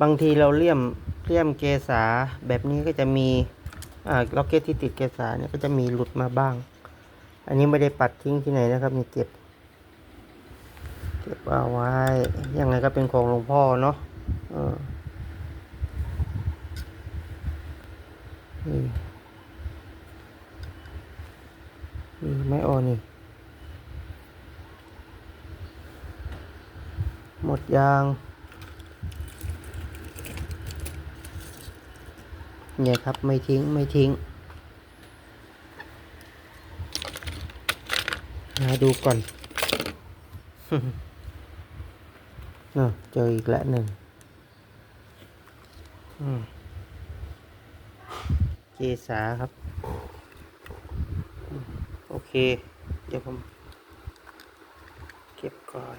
บางทีเราเลี่ยมเลี่ยมเกษาแบบนี้ก็จะมีอ่าล็อกเก็ตที่ติดเกษาเนี่ยก็จะมีหลุดมาบ้าง อันนี้ไม่ได้ปัดทิ้งที่ไหนนะครับนี่เก็บ เก็บเอาไว้ยังไงก็เป็นของหลวงพ่อเนาะเออนี่นี่ไม่ออนี่ หมดยาง เนี่ยครับไม่ทิ้งไม่ทิ้งหาดูก่อนเนอะเจออีกแล้วหนึ่งเกษาครับ โอเค เดี๋ยวผม เก็บก่อน